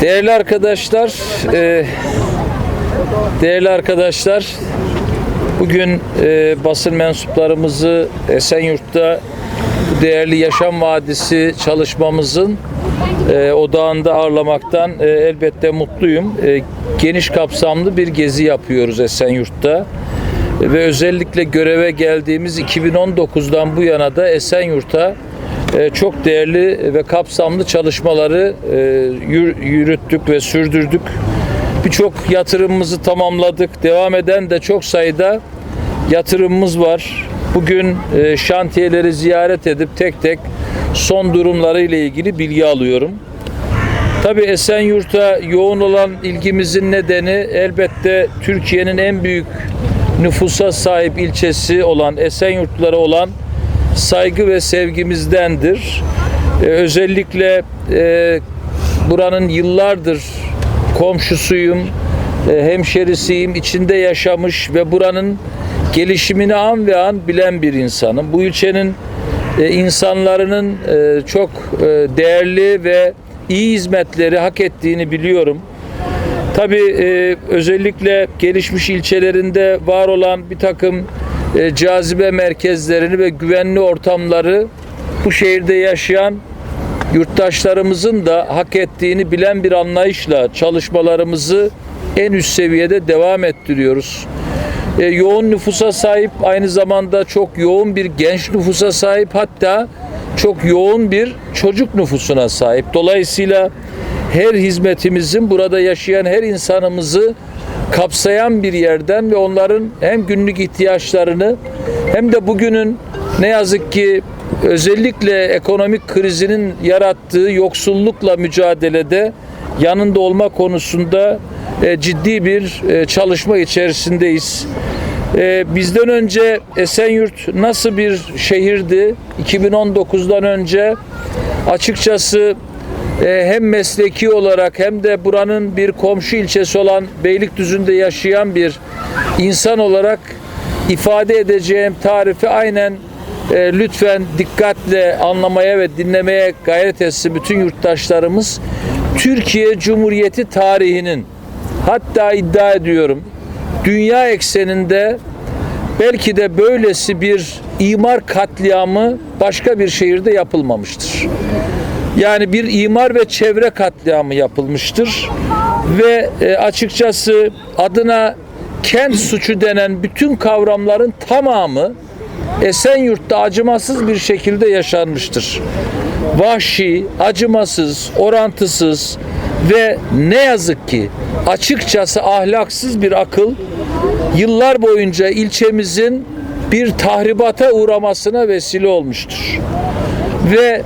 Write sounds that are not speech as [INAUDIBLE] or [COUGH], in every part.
Değerli arkadaşlar, e, değerli arkadaşlar, bugün e, basın mensuplarımızı Esenyurt'ta değerli yaşam vadisi çalışmamızın e, odağında ağırlamaktan e, elbette mutluyum. E, geniş kapsamlı bir gezi yapıyoruz Esenyurt'ta ve özellikle göreve geldiğimiz 2019'dan bu yana da Esenyurt'a çok değerli ve kapsamlı çalışmaları e, yür- yürüttük ve sürdürdük. Birçok yatırımımızı tamamladık. Devam eden de çok sayıda yatırımımız var. Bugün e, şantiyeleri ziyaret edip tek tek son durumları ile ilgili bilgi alıyorum. Tabii Esenyurt'a yoğun olan ilgimizin nedeni elbette Türkiye'nin en büyük nüfusa sahip ilçesi olan Esenyurtlulara olan saygı ve sevgimizdendir. Ee, özellikle e, buranın yıllardır komşusuyum, e, hemşerisiyim, içinde yaşamış ve buranın gelişimini an ve an bilen bir insanım. Bu ilçenin e, insanlarının e, çok e, değerli ve iyi hizmetleri hak ettiğini biliyorum. Tabii e, özellikle gelişmiş ilçelerinde var olan bir takım e, cazibe merkezlerini ve güvenli ortamları bu şehirde yaşayan yurttaşlarımızın da hak ettiğini bilen bir anlayışla çalışmalarımızı en üst seviyede devam ettiriyoruz. E, yoğun nüfusa sahip aynı zamanda çok yoğun bir genç nüfusa sahip hatta çok yoğun bir çocuk nüfusuna sahip. Dolayısıyla her hizmetimizin burada yaşayan her insanımızı kapsayan bir yerden ve onların hem günlük ihtiyaçlarını hem de bugünün ne yazık ki özellikle ekonomik krizinin yarattığı yoksullukla mücadelede yanında olma konusunda e, ciddi bir e, çalışma içerisindeyiz. E, bizden önce Esenyurt nasıl bir şehirdi? 2019'dan önce açıkçası hem mesleki olarak hem de buranın bir komşu ilçesi olan Beylikdüzü'nde yaşayan bir insan olarak ifade edeceğim tarifi aynen e, lütfen dikkatle anlamaya ve dinlemeye gayret etsin bütün yurttaşlarımız. Türkiye Cumhuriyeti tarihinin hatta iddia ediyorum dünya ekseninde belki de böylesi bir imar katliamı başka bir şehirde yapılmamıştır. Yani bir imar ve çevre katliamı yapılmıştır ve e, açıkçası adına kent suçu denen bütün kavramların tamamı Esenyurt'ta acımasız bir şekilde yaşanmıştır. Vahşi, acımasız, orantısız ve ne yazık ki açıkçası ahlaksız bir akıl yıllar boyunca ilçemizin bir tahribata uğramasına vesile olmuştur. Ve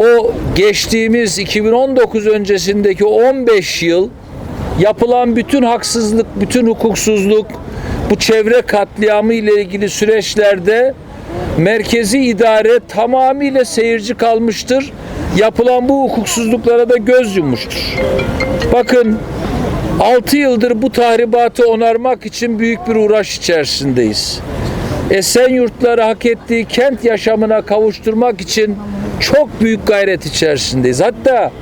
o geçtiğimiz 2019 öncesindeki 15 yıl yapılan bütün haksızlık, bütün hukuksuzluk, bu çevre katliamı ile ilgili süreçlerde merkezi idare tamamıyla seyirci kalmıştır. Yapılan bu hukuksuzluklara da göz yummuştur. Bakın 6 yıldır bu tahribatı onarmak için büyük bir uğraş içerisindeyiz. Esenyurtları hak ettiği kent yaşamına kavuşturmak için çok büyük gayret içerisindeyiz. Hatta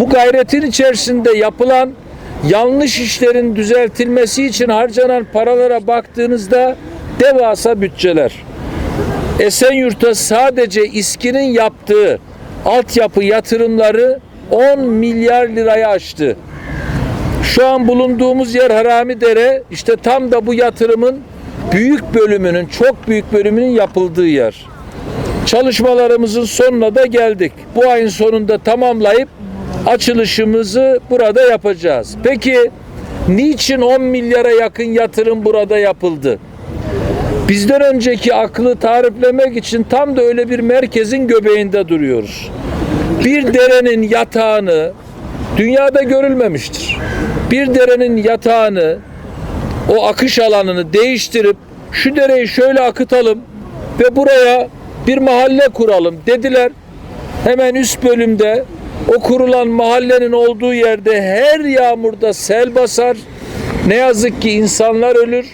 bu gayretin içerisinde yapılan yanlış işlerin düzeltilmesi için harcanan paralara baktığınızda devasa bütçeler. Esenyurt'ta sadece İSKİ'nin yaptığı altyapı yatırımları 10 milyar liraya aştı. Şu an bulunduğumuz yer Haramidere işte tam da bu yatırımın büyük bölümünün, çok büyük bölümünün yapıldığı yer. Çalışmalarımızın sonuna da geldik. Bu ayın sonunda tamamlayıp açılışımızı burada yapacağız. Peki niçin 10 milyara yakın yatırım burada yapıldı? Bizden önceki aklı tariflemek için tam da öyle bir merkezin göbeğinde duruyoruz. Bir derenin yatağını dünyada görülmemiştir. Bir derenin yatağını o akış alanını değiştirip şu dereyi şöyle akıtalım ve buraya bir mahalle kuralım dediler. Hemen üst bölümde o kurulan mahallenin olduğu yerde her yağmurda sel basar. Ne yazık ki insanlar ölür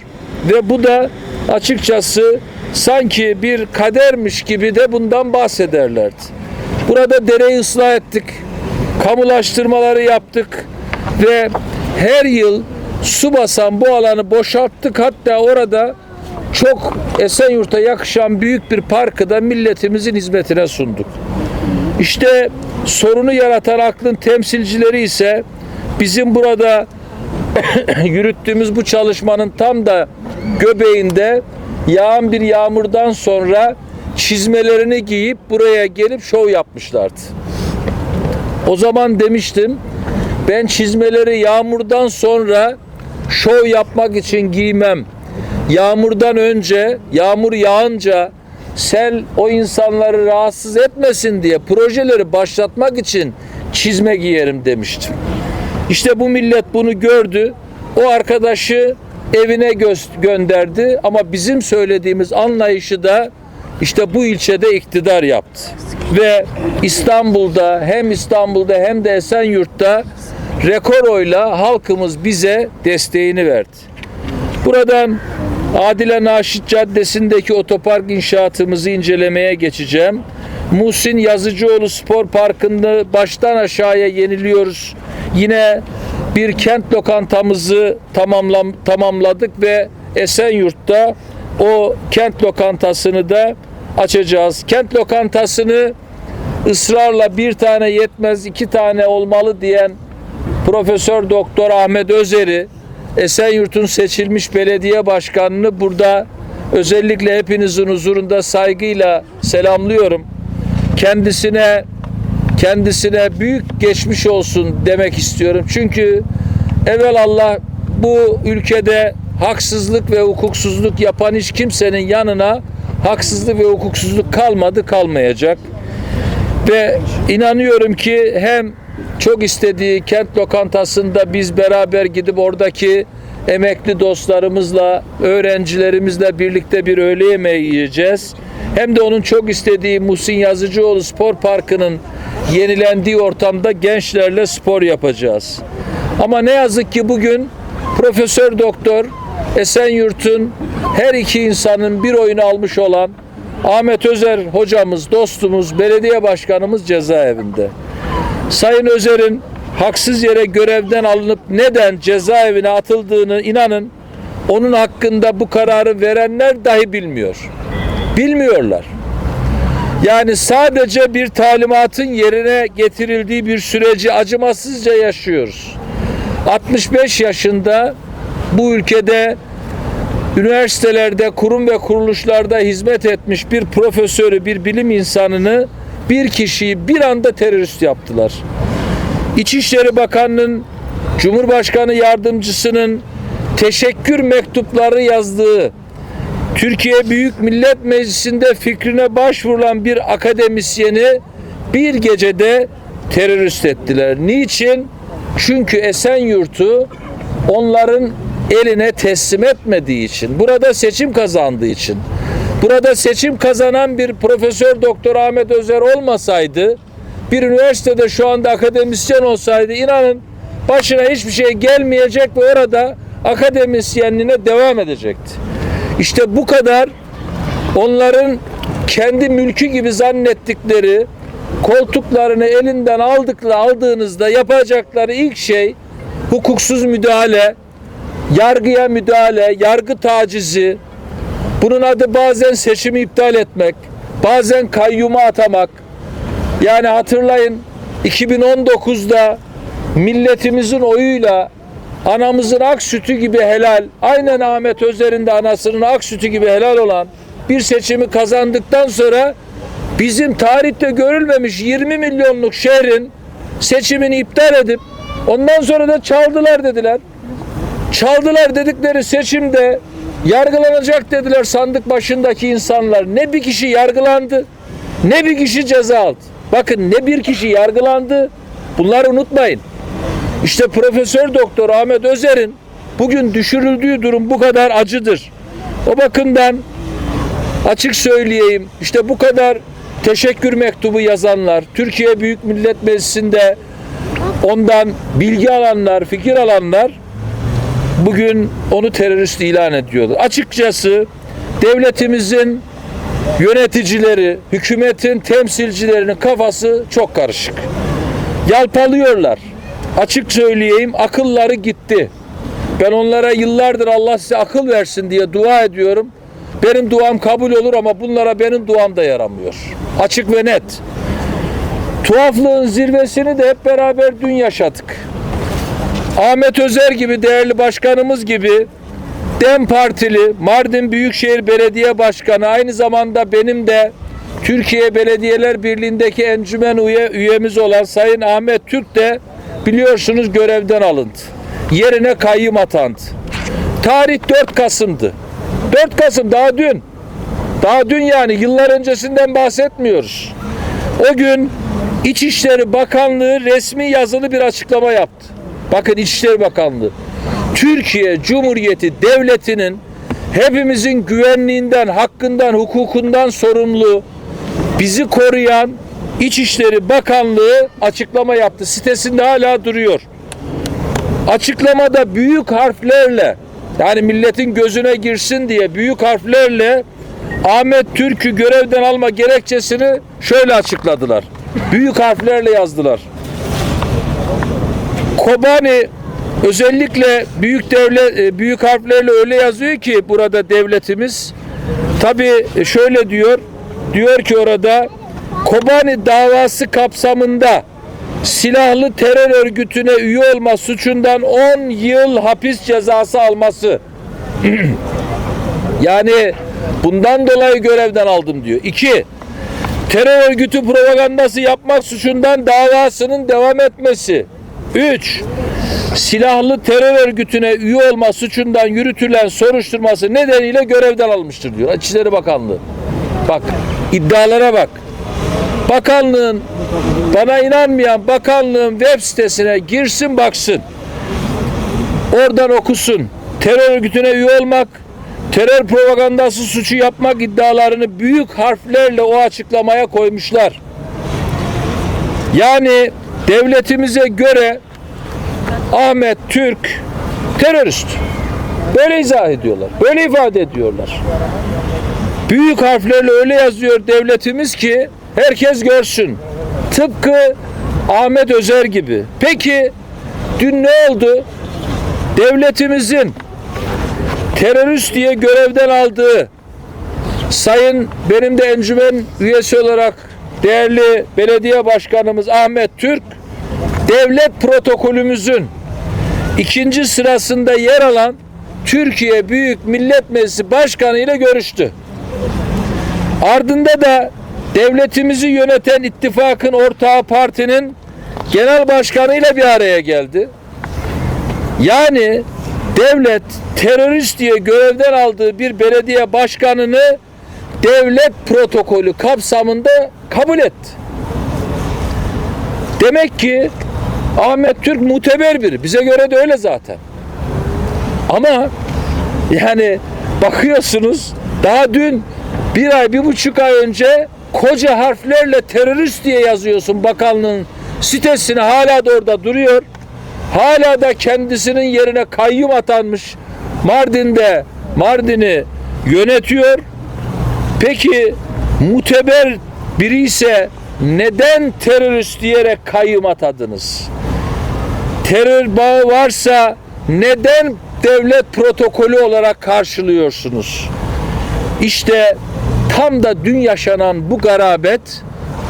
ve bu da açıkçası sanki bir kadermiş gibi de bundan bahsederlerdi. Burada dereyi ıslah ettik. kamulaştırmaları yaptık ve her yıl su basan bu alanı boşalttık. Hatta orada çok Esenyurt'a yakışan büyük bir parkı da milletimizin hizmetine sunduk. İşte sorunu yaratan aklın temsilcileri ise bizim burada [COUGHS] yürüttüğümüz bu çalışmanın tam da göbeğinde yağan bir yağmurdan sonra çizmelerini giyip buraya gelip şov yapmışlardı. O zaman demiştim ben çizmeleri yağmurdan sonra şov yapmak için giymem. Yağmurdan önce, yağmur yağınca sel o insanları rahatsız etmesin diye projeleri başlatmak için çizme giyerim demiştim. İşte bu millet bunu gördü. O arkadaşı evine gö- gönderdi ama bizim söylediğimiz anlayışı da işte bu ilçede iktidar yaptı. Ve İstanbul'da hem İstanbul'da hem de Esenyurt'ta rekor oyla halkımız bize desteğini verdi. Buradan Adile Naşit Caddesi'ndeki otopark inşaatımızı incelemeye geçeceğim. Muhsin Yazıcıoğlu Spor Parkı'nı baştan aşağıya yeniliyoruz. Yine bir kent lokantamızı tamamladık ve Esenyurt'ta o kent lokantasını da açacağız. Kent lokantasını ısrarla bir tane yetmez iki tane olmalı diyen Profesör Doktor Ahmet Özer'i Esenyurt'un seçilmiş belediye başkanını burada özellikle hepinizin huzurunda saygıyla selamlıyorum. Kendisine kendisine büyük geçmiş olsun demek istiyorum. Çünkü evvel Allah bu ülkede haksızlık ve hukuksuzluk yapan hiç kimsenin yanına haksızlık ve hukuksuzluk kalmadı kalmayacak. Ve inanıyorum ki hem çok istediği kent lokantasında biz beraber gidip oradaki emekli dostlarımızla, öğrencilerimizle birlikte bir öğle yemeği yiyeceğiz. Hem de onun çok istediği Muhsin Yazıcıoğlu Spor Parkı'nın yenilendiği ortamda gençlerle spor yapacağız. Ama ne yazık ki bugün Profesör Doktor Esenyurt'un her iki insanın bir oyunu almış olan Ahmet Özer hocamız, dostumuz, belediye başkanımız cezaevinde. Sayın Özer'in haksız yere görevden alınıp neden cezaevine atıldığını inanın onun hakkında bu kararı verenler dahi bilmiyor. Bilmiyorlar. Yani sadece bir talimatın yerine getirildiği bir süreci acımasızca yaşıyoruz. 65 yaşında bu ülkede üniversitelerde, kurum ve kuruluşlarda hizmet etmiş bir profesörü, bir bilim insanını, bir kişiyi bir anda terörist yaptılar. İçişleri Bakanı'nın, Cumhurbaşkanı Yardımcısının teşekkür mektupları yazdığı, Türkiye Büyük Millet Meclisi'nde fikrine başvurulan bir akademisyeni bir gecede terörist ettiler. Niçin? Çünkü Esenyurt'u onların eline teslim etmediği için, burada seçim kazandığı için, burada seçim kazanan bir Profesör Doktor Ahmet Özer olmasaydı, bir üniversitede şu anda akademisyen olsaydı inanın başına hiçbir şey gelmeyecek ve orada akademisyenliğine devam edecekti. İşte bu kadar onların kendi mülkü gibi zannettikleri koltuklarını elinden aldıkla aldığınızda yapacakları ilk şey hukuksuz müdahale, yargıya müdahale, yargı tacizi, bunun adı bazen seçimi iptal etmek, bazen kayyuma atamak. Yani hatırlayın 2019'da milletimizin oyuyla anamızın ak sütü gibi helal, aynen Ahmet Özer'in de anasının ak sütü gibi helal olan bir seçimi kazandıktan sonra bizim tarihte görülmemiş 20 milyonluk şehrin seçimini iptal edip ondan sonra da çaldılar dediler. Çaldılar dedikleri seçimde yargılanacak dediler sandık başındaki insanlar. Ne bir kişi yargılandı ne bir kişi ceza aldı. Bakın ne bir kişi yargılandı bunları unutmayın. İşte Profesör Doktor Ahmet Özer'in bugün düşürüldüğü durum bu kadar acıdır. O bakımdan açık söyleyeyim işte bu kadar teşekkür mektubu yazanlar, Türkiye Büyük Millet Meclisi'nde ondan bilgi alanlar, fikir alanlar bugün onu terörist ilan ediyorlar. Açıkçası devletimizin yöneticileri, hükümetin temsilcilerinin kafası çok karışık. Yalpalıyorlar. Açık söyleyeyim akılları gitti. Ben onlara yıllardır Allah size akıl versin diye dua ediyorum. Benim duam kabul olur ama bunlara benim duam da yaramıyor. Açık ve net. Tuhaflığın zirvesini de hep beraber dün yaşadık. Ahmet Özer gibi değerli başkanımız gibi DEM Partili Mardin Büyükşehir Belediye Başkanı aynı zamanda benim de Türkiye Belediyeler Birliği'ndeki encümen üye, üyemiz olan Sayın Ahmet Türk de biliyorsunuz görevden alındı. Yerine kayyum atandı. Tarih 4 Kasım'dı. 4 Kasım daha dün. Daha dün yani yıllar öncesinden bahsetmiyoruz. O gün İçişleri Bakanlığı resmi yazılı bir açıklama yaptı. Bakın İçişleri Bakanlığı. Türkiye Cumhuriyeti Devleti'nin hepimizin güvenliğinden, hakkından, hukukundan sorumlu bizi koruyan İçişleri Bakanlığı açıklama yaptı. Sitesinde hala duruyor. Açıklamada büyük harflerle yani milletin gözüne girsin diye büyük harflerle Ahmet Türk'ü görevden alma gerekçesini şöyle açıkladılar. Büyük harflerle yazdılar. Kobani özellikle büyük devlet e, büyük harflerle öyle yazıyor ki burada devletimiz tabi şöyle diyor diyor ki orada Kobani davası kapsamında silahlı terör örgütüne üye olma suçundan 10 yıl hapis cezası alması. [CLEARS THROAT] yani bundan dolayı görevden aldım diyor. 2. Terör örgütü propagandası yapmak suçundan davasının devam etmesi. 3. Silahlı terör örgütüne üye olma suçundan yürütülen soruşturması nedeniyle görevden almıştır diyor. İçişleri Bakanlığı. Bak iddialara bak. Bakanlığın bana inanmayan bakanlığın web sitesine girsin baksın. Oradan okusun. Terör örgütüne üye olmak, terör propagandası suçu yapmak iddialarını büyük harflerle o açıklamaya koymuşlar. Yani devletimize göre Ahmet Türk terörist. Böyle izah ediyorlar. Böyle ifade ediyorlar. Büyük harflerle öyle yazıyor devletimiz ki herkes görsün. Tıpkı Ahmet Özer gibi. Peki dün ne oldu? Devletimizin terörist diye görevden aldığı sayın benim de encümen üyesi olarak değerli belediye başkanımız Ahmet Türk devlet protokolümüzün ikinci sırasında yer alan Türkiye Büyük Millet Meclisi Başkanı ile görüştü. Ardında da devletimizi yöneten ittifakın ortağı partinin genel başkanıyla bir araya geldi. Yani devlet terörist diye görevden aldığı bir belediye başkanını devlet protokolü kapsamında kabul etti. Demek ki Ahmet Türk muteber biri. Bize göre de öyle zaten. Ama yani bakıyorsunuz daha dün bir ay, bir buçuk ay önce koca harflerle terörist diye yazıyorsun bakanlığın sitesine hala da orada duruyor. Hala da kendisinin yerine kayyum atanmış Mardin'de Mardin'i yönetiyor. Peki muteber biri ise neden terörist diyerek kayyum atadınız? Terör bağı varsa neden devlet protokolü olarak karşılıyorsunuz? İşte tam da dün yaşanan bu garabet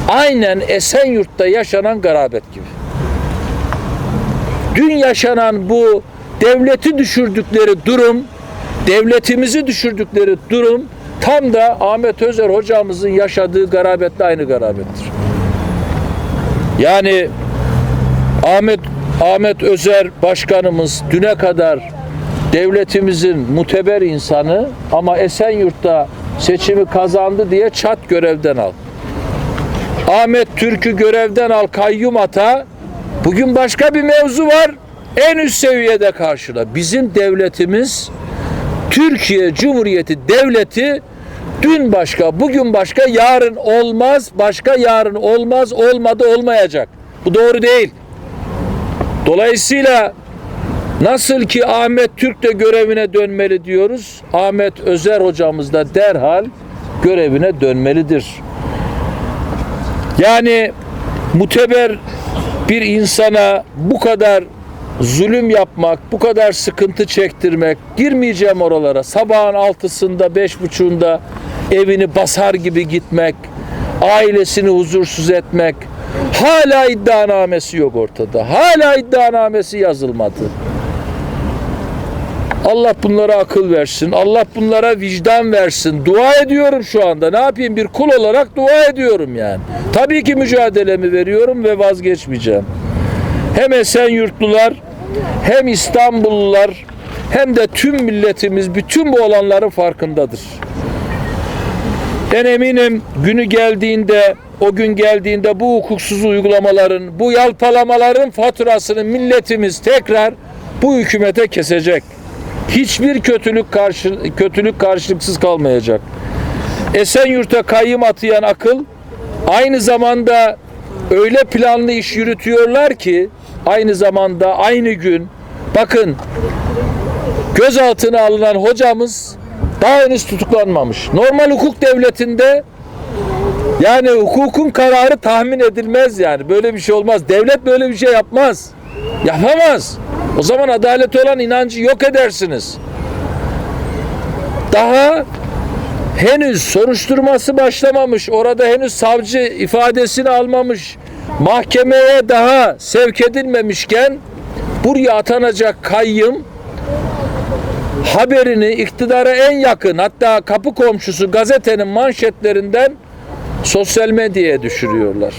aynen Esenyurt'ta yaşanan garabet gibi. Dün yaşanan bu devleti düşürdükleri durum, devletimizi düşürdükleri durum tam da Ahmet Özer hocamızın yaşadığı garabetle aynı garabettir. Yani Ahmet Ahmet Özer başkanımız düne kadar devletimizin muteber insanı ama Esenyurt'ta seçimi kazandı diye çat görevden al. Ahmet Türk'ü görevden al kayyum ata. Bugün başka bir mevzu var. En üst seviyede karşıla. Bizim devletimiz Türkiye Cumhuriyeti Devleti dün başka, bugün başka, yarın olmaz, başka yarın olmaz, olmadı olmayacak. Bu doğru değil. Dolayısıyla nasıl ki Ahmet Türk de görevine dönmeli diyoruz, Ahmet Özer hocamız da derhal görevine dönmelidir. Yani muteber bir insana bu kadar zulüm yapmak, bu kadar sıkıntı çektirmek, girmeyeceğim oralara. Sabahın altısında, beş buçuğunda evini basar gibi gitmek, ailesini huzursuz etmek. Hala iddianamesi yok ortada. Hala iddianamesi yazılmadı. Allah bunlara akıl versin. Allah bunlara vicdan versin. Dua ediyorum şu anda. Ne yapayım? Bir kul olarak dua ediyorum yani. Tabii ki mücadelemi veriyorum ve vazgeçmeyeceğim. Hem Esenyurtlular hem İstanbullular hem de tüm milletimiz bütün bu olanların farkındadır. Ben eminim günü geldiğinde o gün geldiğinde bu hukuksuz uygulamaların, bu yalpalamaların faturasını milletimiz tekrar bu hükümete kesecek. Hiçbir kötülük karşı kötülük karşılıksız kalmayacak. Esenyurt'a kayyım atayan akıl aynı zamanda öyle planlı iş yürütüyorlar ki aynı zamanda aynı gün bakın gözaltına alınan hocamız daha henüz tutuklanmamış. Normal hukuk devletinde yani hukukun kararı tahmin edilmez yani. Böyle bir şey olmaz. Devlet böyle bir şey yapmaz. Yapamaz. O zaman adalet olan inancı yok edersiniz. Daha henüz soruşturması başlamamış. Orada henüz savcı ifadesini almamış. Mahkemeye daha sevk edilmemişken buraya atanacak kayyım haberini iktidara en yakın hatta kapı komşusu gazetenin manşetlerinden sosyal medyaya düşürüyorlar.